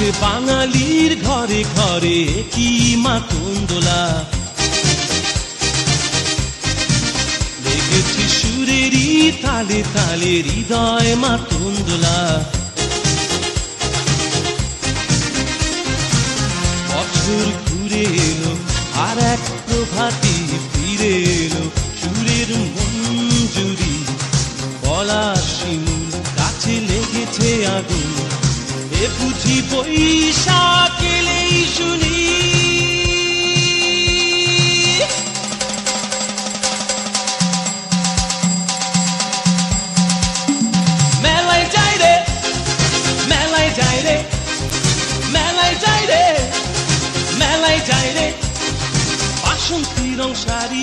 আছে বাঙালির ঘরে ঘরে কি মাতুন্দোলা লেগেছে সুরেরই তালে তালে হৃদয় মাতুন্দোলা বছর ঘুরে এলো, আর এক প্রভাতি ফিরে এলো, সুরের মঞ্জুরি পলাশিমুর কাছে লেগেছে আগুন। সে বুঝি পয়সা কেলেই শুনি। মেলায় যাই রে, মেলায় যাই রে, মেলায় যাই রে, মেলায় যাই রে। বাসন্তী রং শাড়ি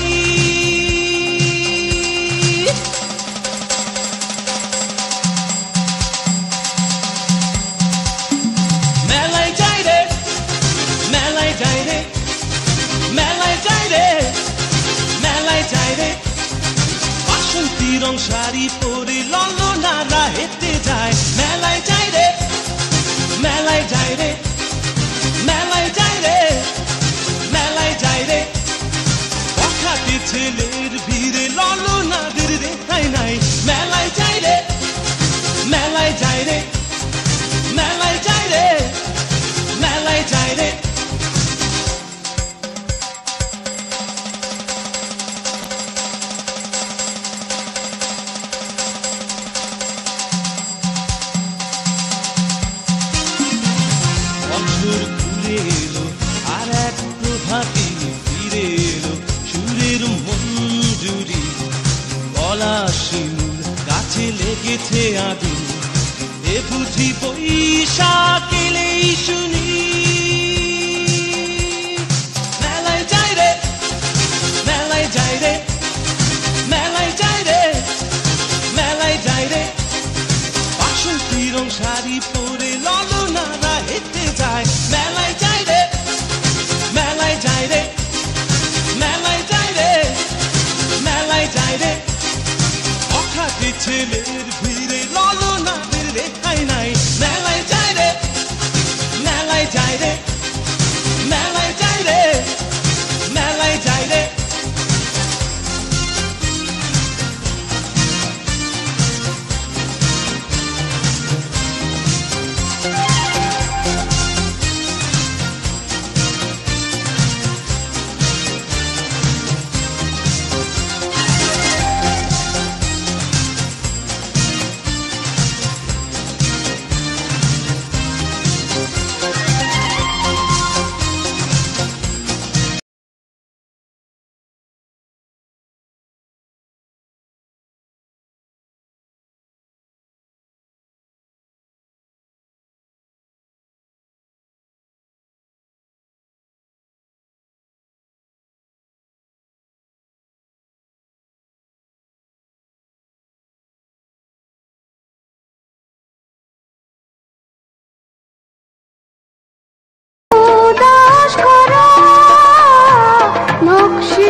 contrary Selir bir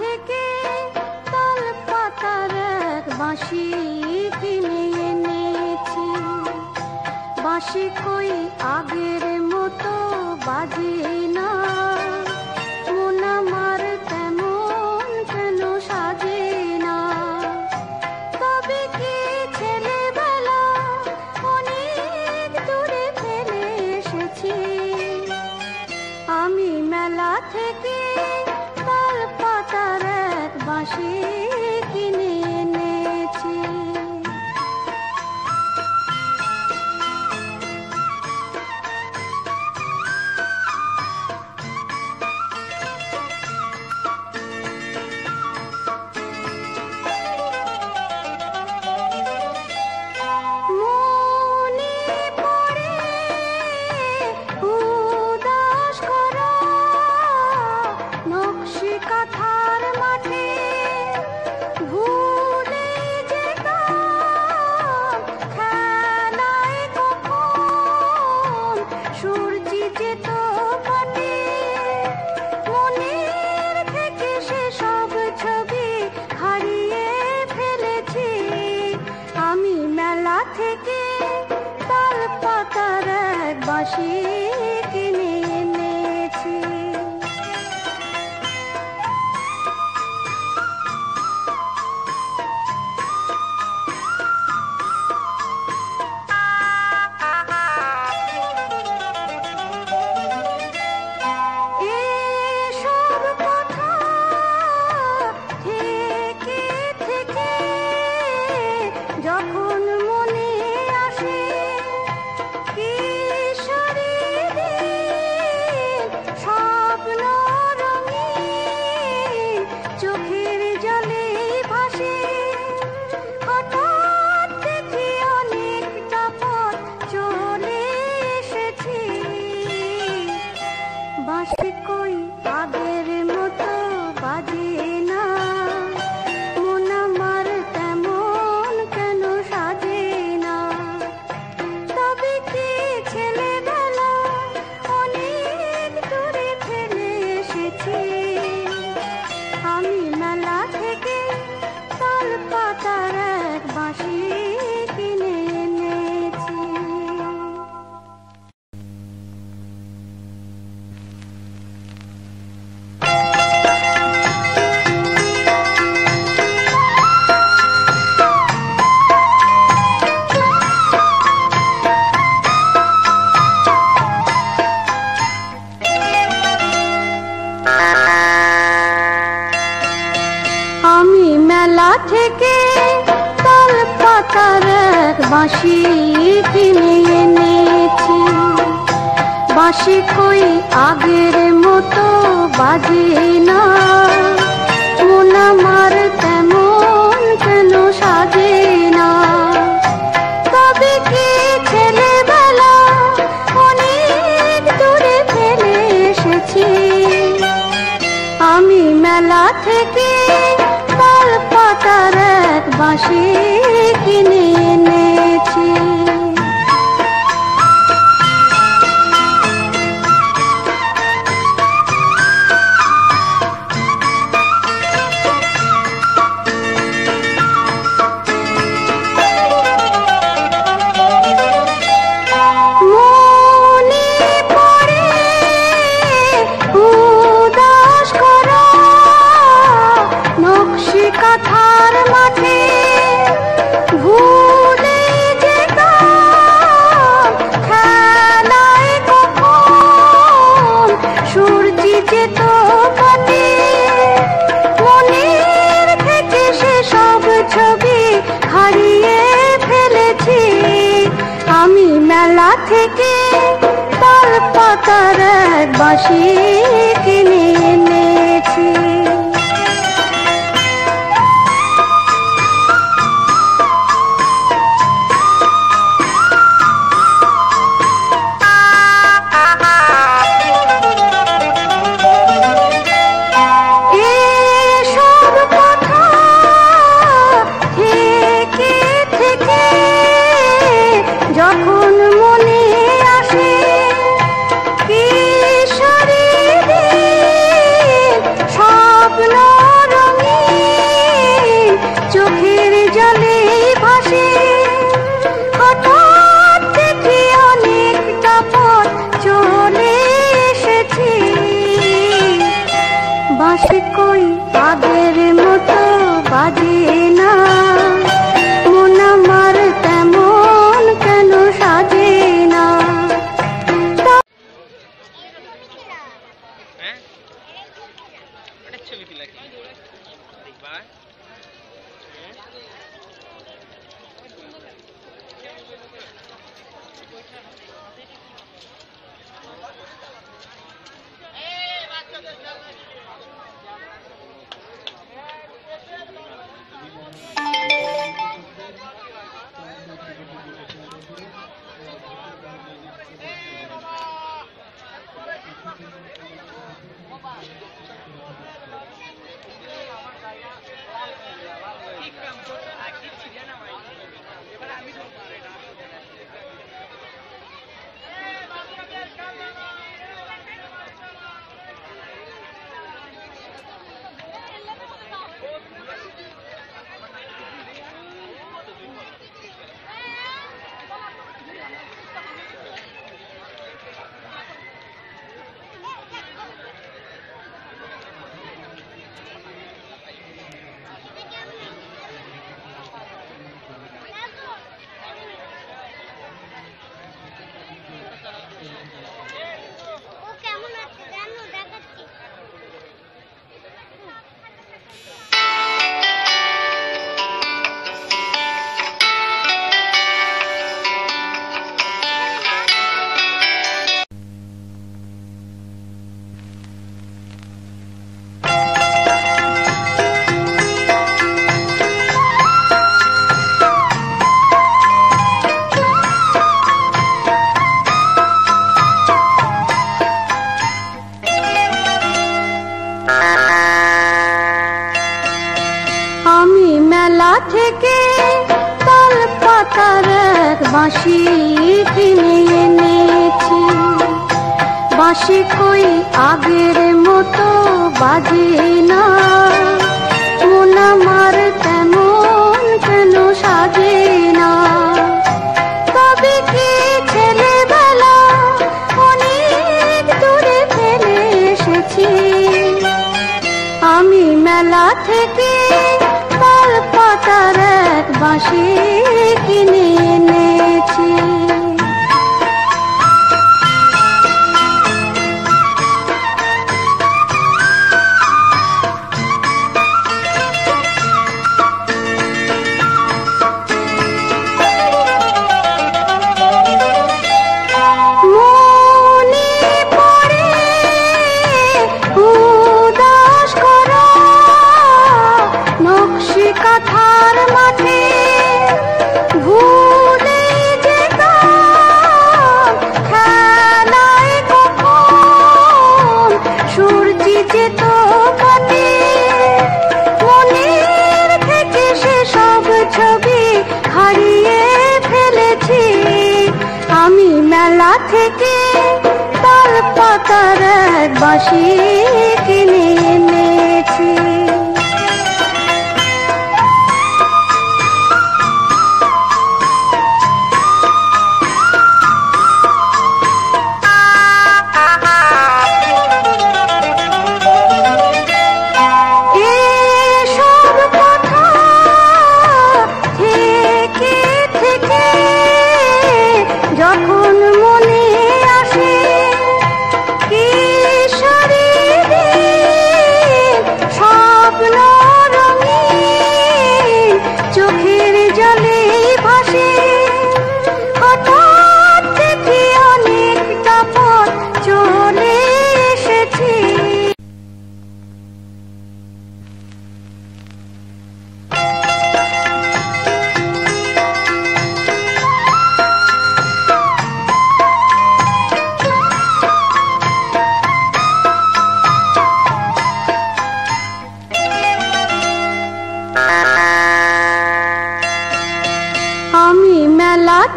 থেকে তাল পাতার এক বাঁশি কিনে এনেছি। বাঁশি কই আগের মতো বাজে থেকে তাল পাতার এক বাঁশি কিনে এনেছি। বাঁশি কই আগের মতো বাজে না। काशी থেকে তার পাতার বাসি বাঁশি কিনে। lagi tiba Eh, baca বাঁশি কিনে এনেছি বাঁশি কই আগের মতো বাজে না। মন আমার থেকে তাল পাতার এক বাসী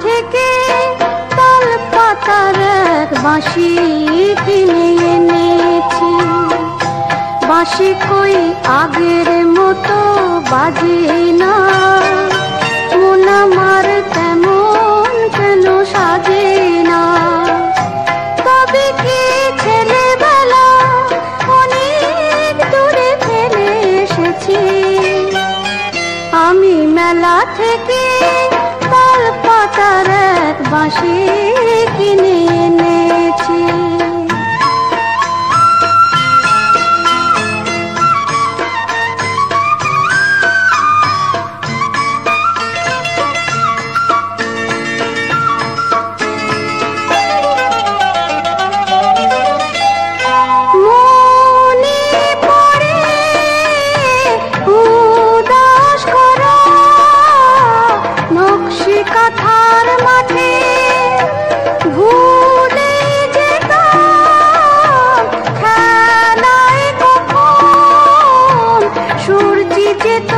থেকে তাল পাতার এক বাঁশি কিনে এনেছি। বাঁশি কই আগের মতো বাজে না। खुशी যে